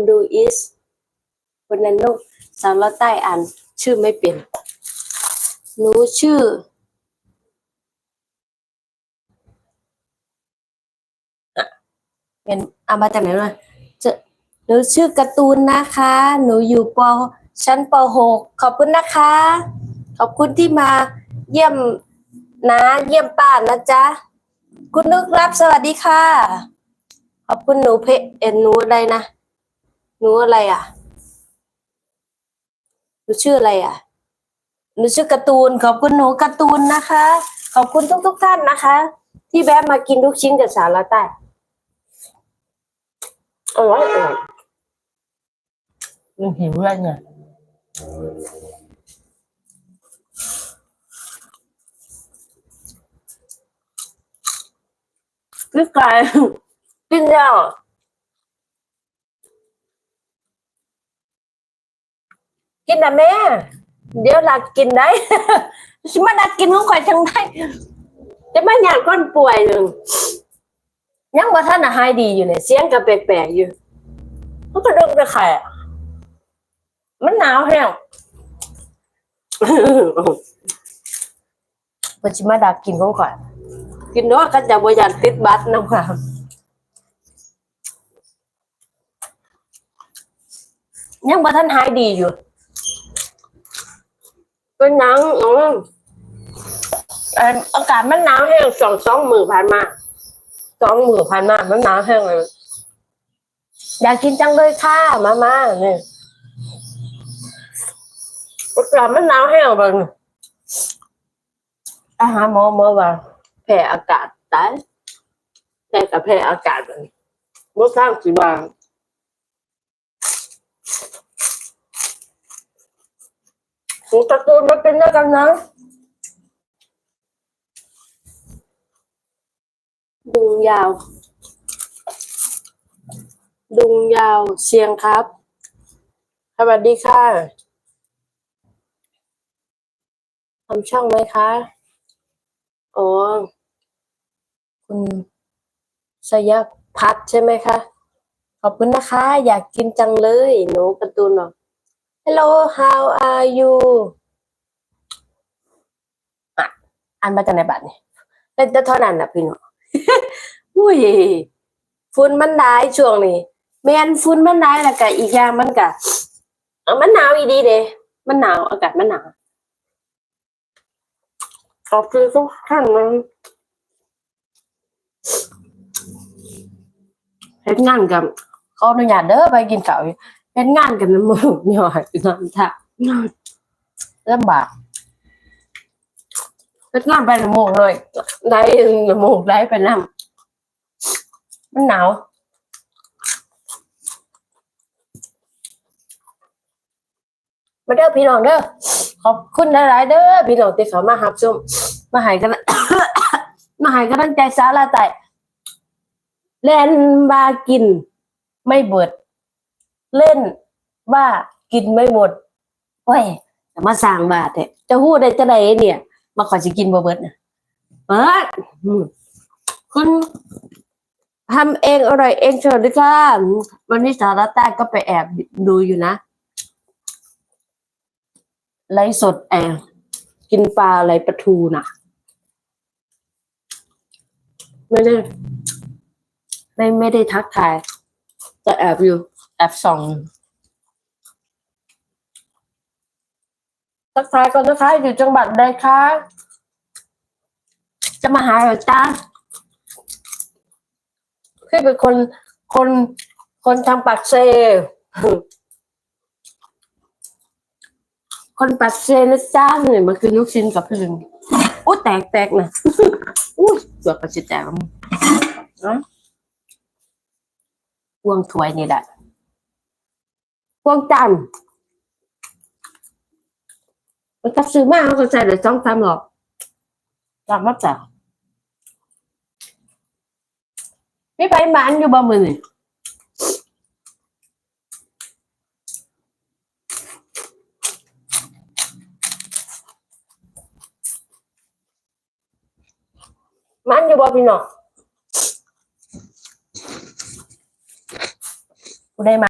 คุณดูอิสคนนั้นลูกสาวเราใต้อ่านชื่อไม่เป็นหนูชื่อ เป็นเอามาจากไหนมาจะหนูชื่อการ์ตูนนะคะ หนูอยู่ปชั้นปหกขอบคุณนะคะ ขอบคุณที่มาเยี่ยมนะเยี่ยมป้านะจ๊ะ คุณนึกรับสวัสดีค่ะ ขอบคุณหนูเพเอ็นหนูอะไรนะ หนูอะไรอะหนูชื่ออะไรอะหนูชื่อการ์ตูน ขอบคุณหนูการ์ตูนนะคะ ขอบคุณทุกทุกๆท่านนะคะ ที่แวะมากินลูกชิ้นกับสาวลาใต้อร่อยอร่อยยังหิวเลยเนี่ยพี่ไก่กินยัง กินนะแม่ เดี๋ยวหลักกินได้ฉันมาดักกินของข่อยจังได้จะมาหยาดก้นป่วยหนึ่งยังว่าท่านอะหายดีอยู่เนี่ยเสียงก็แปลกๆอยู่มันก็เดินไปไข่มันหนาวแห้งมันจะมาดักกินของข่อยกินเนาะก็จะบ่อยากติดบัตรนะคะยังบ่ทันหายดีอยู่ เป็นหนังอืมเอิ่มอากาศมันหนาวแห้งสองสองมือผ่านมาสองมือผ่านมามันหนาวแห้งเลยอยากกินจังเลยค่ะมามาเนี่ยอากาศมันหนาวแห้งบิ่งอาหารหมอหมอว่าแพ้อากาศตายแพ้กับแพ้อากาศมันบ่สร้างสิบาง หนูตะกูลมาเป็นด้วยกันนะ ดุงยาว ดุงยาวเชียงครับ สวัสดีค่ะทำช่องไหมคะอ๋อคุณสยพัฒน์ใช่ไหมคะ ขอบคุณนะคะ อยากกินจังเลย หนูการ์ตูนบอก Hello how are you อะอ่านมาจากไหนบัตรนี่เป็นแต่เท่านั้นนะพี่น้องอุ้ยฝุ่นมันได้ช่วงนี้แมนฝุ่นมันได้แล้วก็อีกอย่างมันก็มันหนาวอีดีเด้มันหนาวอากาศมันหนาวขอบคุณทุกท่านนะเฮ็ดงานกับขออนุญาตเด้อไปกินข้าวอยู่ ฮ็ดงานกับน้ำมูกย่อยน้ำท่าลำบากเฮ็ดงานไปน้ำมูกเลยได้น้ำมูกได้ไปน้ำมันหนาวมาเด้อพี่น้องเด้อขอบคุณหลายๆเด้อพี่น้องที่เขามาหับชมมาให้กันมาให้กำลังใจสาระแต่เล่นบากิน ไม่เบิด เล่นบ้ากินไม่หมดเว้ยแต่มาสร้างบาทเนี่ยจะพูดได้จะไหนเนี่ย มาขอสิกินบ่เบิดนะเบิดอืมคุณทำเองอร่อยเองเชิญด้วยค่ะวันนี้สาระใต้ก็ไปแอบดูอยู่นะไลสดแอบกินปลาอะไรปลาทูน่ะไม่ได้ ไม่ไม่ได้ทักทาย แต่แอบอยู่ แอบส่องทักทายก่อนนะคะอยู่จังหวัดใดคะ จะมาหาเหรอจ้าพี่เป็นคนคนคนทางปากเซ คนปักเซนะจ้าเนี่ยมันคือลูกชิ้นกับพึ่งอู้แตกแตกนะอู้เกือบกระชิดแตกแล้วนะพวงถ้วยนี่แหละพ วงจันทร์มันก็ซื้อมาเขาก็ใส่เดี๋ยวจ้องทำหรอกจำมาจากไม่ไปหมันอยู่บ่มือนี่มันอยู่บ่พี่น้องกูได้มา